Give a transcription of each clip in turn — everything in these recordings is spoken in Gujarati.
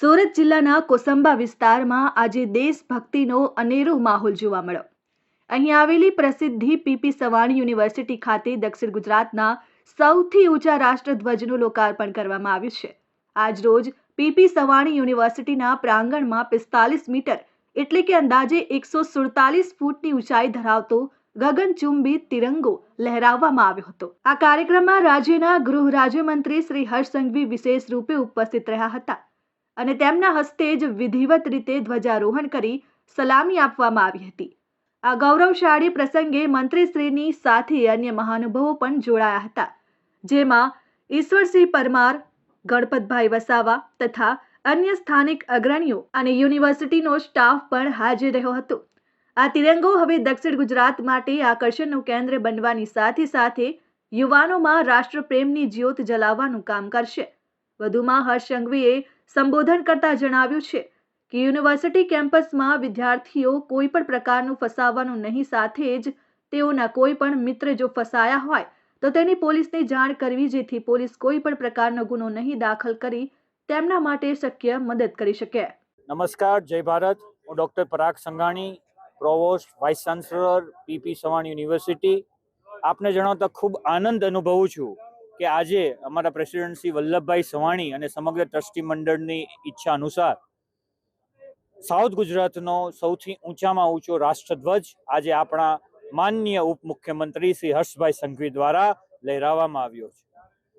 સુરત જિલ્લાના કોસંબા વિસ્તારમાં આજે દેશભક્તિનો અનેરો માહોલ જોવા મળ્યો. અહીં આવેલી પ્રસિદ્ધિ પીપી સવાણી યુનિવર્સિટી ખાતે દક્ષિણ ગુજરાતના સૌથી ઊંચા રાષ્ટ્રધ્વજનું લોકાર્પણ કરવામાં આવ્યું છે. આજરોજ પીપી સવાણી યુનિવર્સિટીના પ્રાંગણમાં પિસ્તાલીસ મીટર એટલે કે અંદાજે એકસો સુડતાલીસ ફૂટની ઊંચાઈ ધરાવતો ગગનચુંબી તિરંગો લહેરાવવામાં આવ્યો હતો. આ કાર્યક્રમમાં રાજ્યના ગૃહ રાજ્યમંત્રી શ્રી હર્ષ સંઘવી વિશેષ રૂપે ઉપસ્થિત રહ્યા હતા. અને તેમના હસ્તે જ વિધિવત રીતે ધ્વજારોહણ કરી સલામી આપવામાં આવી હતી. આ ગૌરવશાળી પ્રસંગે મંત્રીશ્રીની સાથે અન્ય મહાનુભાવો પણ જોડાયા હતા, જેમાં ઈશ્વરસિંહ પરમાર, ગણપતભાઈ વસાવા તથા અન્ય સ્થાનિક અગ્રણીઓ અને યુનિવર્સિટીનો સ્ટાફ પણ હાજર રહ્યો હતો. આ તિરંગો હવે દક્ષિણ ગુજરાત માટે આકર્ષણનું કેન્દ્ર બનવાની સાથે સાથે યુવાનોમાં રાષ્ટ્રપ્રેમની જ્યોત જલાવવાનું કામ કરશે. વધુમાં હર્ષ સંઘવીએ સંબોધન કરતા જણાવ્યું છે કે યુનિવર્સિટી કેમ્પસમાં વિદ્યાર્થીઓ કોઈ પણ પ્રકારનું ફસાવવાનું નહીં સાથે જ તેઓના કોઈ પણ મિત્ર જો ફસાયા હોય, તો તેની પોલીસને જાણ કરવી જેથી પોલીસ કોઈ પણ પ્રકારનો ગુનો નહીં દાખલ કરી તેમના માટે શક્ય મદદ કરી શકે. નમસ્કાર, જય ભારત. હું doctor Parag Sanghani, provost vice chancellor PP Savani university. આપને જણાવતા ખૂબ આનંદ અનુભવું છું કે આજે અમારા પ્રેસિડેન્ટ શ્રી વલ્લભભાઈ સવાણી અને સમગ્ર ટ્રસ્ટી મંડળની ઈચ્છા અનુસાર સાઉથ ગુજરાતનો સૌથી ઊંચામાં ઊંચો રાષ્ટ્રધ્વજ આજે આપણા માનનીય ઉપમુખ્યમંત્રી શ્રી હર્ષભાઈ સંઘવી દ્વારા લહેરાવવામાં આવ્યો છે.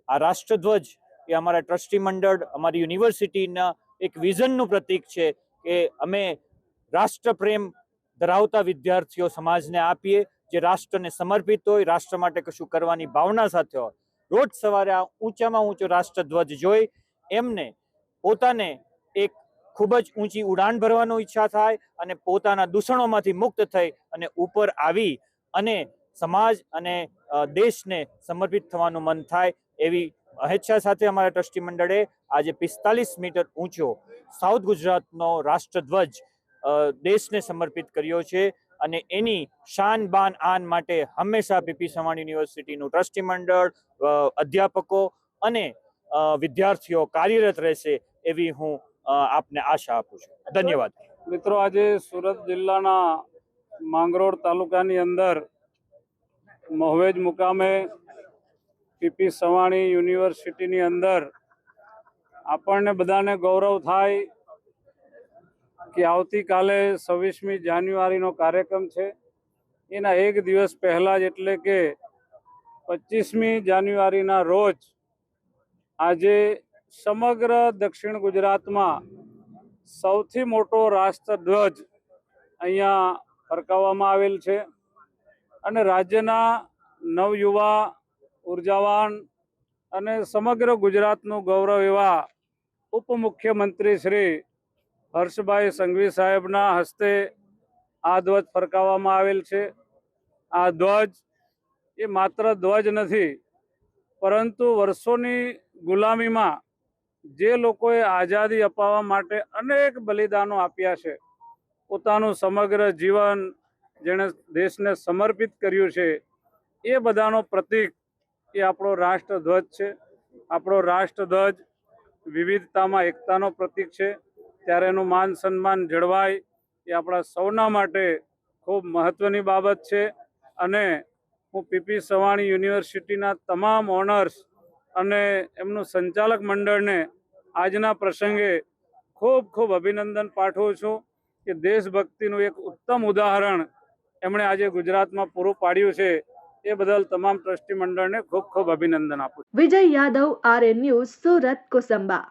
આ રાષ્ટ્રધ્વજ એ અમારા ટ્રસ્ટી મંડળ, અમારી યુનિવર્સિટીના એક વિઝનનું પ્રતીક છે કે અમે રાષ્ટ્રપ્રેમ ધરાવતા વિદ્યાર્થીઓ સમાજને આપીએ, જે રાષ્ટ્રને સમર્પિત હોય, રાષ્ટ્ર માટે કશું કરવાની ભાવના સાથે હોય રોજ સવારે આ ઊંચામાં ઊંચો રાષ્ટ્રધ્વજ જોઈ એમને પોતાને એક ખૂબ જ ઊંચી ઉડાન ભરવાનો ઈચ્છા થાય અને પોતાના દૂષણોમાંથી મુક્ત થઈ અને ઉપર આવી અને સમાજ અને દેશને સમર્પિત થવાનું મન થાય એવી અહેચ્છા સાથે અમારા ટ્રસ્ટી મંડળે આજે પિસ્તાલીસ મીટર ઊંચો સાઉથ ગુજરાતનો રાષ્ટ્રધ્વજ દેશને સમર્પિત કર્યો છે. અને એની શાન બાન આન માટે હંમેશા પીપી સવાણ યુનિવર્સિટીનું ટ્રસ્ટી મંડળ અધ્યાપકો અને વિદ્યાર્થીઓ કાર્યરત રહેશે એવી હું આપને આશા આપું છું. ધન્યવાદ. મિત્રો આજે સુરત જિલ્લાના માંગરોળ તાલુકાની અંદર મહવેજ મુકામે પીપી સવાણી યુનિવર્સિટીની અંદર આપણને બધાને ગૌરવ થાય કે આવતીકાલે છવ્વીસમી જાન્યુઆરીનો કાર્યક્રમ છે. એના એક દિવસ પહેલાં જ એટલે કે પચીસમી જાન્યુઆરીના રોજ આજે સમગ્ર દક્ષિણ ગુજરાતમાં સૌથી મોટો રાષ્ટ્રધ્વજ અહીંયા ફરકાવવામાં આવેલ છે અને રાજ્યના નવયુવા, ઉર્જાવાન અને સમગ્ર ગુજરાતનું ગૌરવ એવા ઉપમુખ્યમંત્રી શ્રી હર્ષભાઈ સંઘવી સાહેબના હસ્તે આ ધ્વજ ફરકાવવામાં આવેલ છે. આ ધ્વજ એ માત્ર ધ્વજ નથી, પરંતુ વર્ષોની ગુલામીમાં જે લોકોએ આઝાદી અપાવવા માટે અનેક બલિદાનો આપ્યા છે, પોતાનું સમગ્ર જીવન જેણે દેશને સમર્પિત કર્યું છે, એ બધાનો પ્રતીક એ આપણો રાષ્ટ્રધ્વજ છે. આપણો રાષ્ટ્રધ્વજ વિવિધતામાં એકતાનો પ્રતીક છે. ત્યારે એનું માન સન્માન જળવાય એ આપણા સૌના માટે ખૂબ મહત્ત્વની બાબત છે. અને હું પીપી સવાણી યુનિવર્સિટીના તમામ ઓનર્સ અને એમનું સંચાલક મંડળને આજના પ્રસંગે ખૂબ ખૂબ અભિનંદન પાઠવું છું કે દેશભક્તિનું એક ઉત્તમ ઉદાહરણ એમણે આજે ગુજરાતમાં પૂરું પાડ્યું છે. એ બદલ તમામ ટ્રસ્ટી મંડળને ખૂબ ખૂબ અભિનંદન આપું વિજય યાદવ આર ન્યૂઝ, સુરત, કોસંબા.